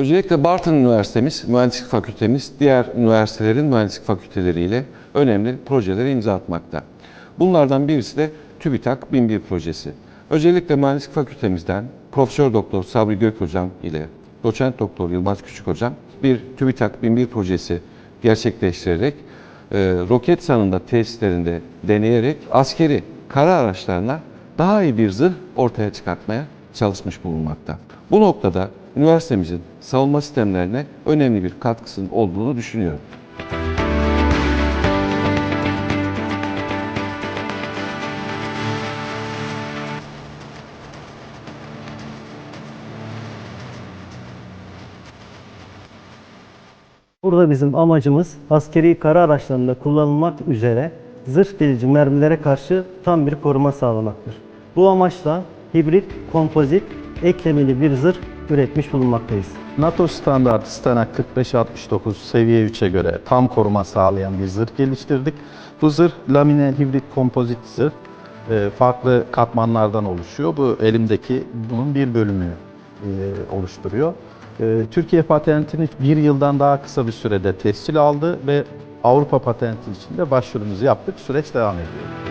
Öncelikle Bartın Üniversitemiz, Mühendislik Fakültemiz diğer üniversitelerin mühendislik fakülteleriyle önemli projelere imza atmakta. Bunlardan birisi de TÜBİTAK 1001 projesi. Öncelikle Mühendislik Fakültemizden Profesör Doktor Sabri Gök Hocam ile Doçent Doktor Yılmaz Küçük Hocam bir TÜBİTAK 1001 projesi gerçekleştirerek e, roket sanında tesislerinde deneyerek askeri kara araçlarına daha iyi bir zırh ortaya çıkartmaya çalışmış bulunmakta. Bu noktada üniversitemizin savunma sistemlerine önemli bir katkısının olduğunu düşünüyorum. Burada bizim amacımız askeri kara araçlarında kullanılmak üzere zırh delici mermilere karşı tam bir koruma sağlamaktır. Bu amaçla hibrit, kompozit, eklemeli bir zırh üretmiş bulunmaktayız. NATO standartı Stanak 4569 seviye 3'e göre tam koruma sağlayan bir zırh geliştirdik. Bu zırh lamine hibrit kompozit zırh. e, Farklı katmanlardan oluşuyor. Bu elimdeki bunun bir bölümü e, oluşturuyor. E, Türkiye patentini bir yıldan daha kısa bir sürede tescil aldı ve Avrupa patenti için de başvurumuzu yaptık. Süreç devam ediyor.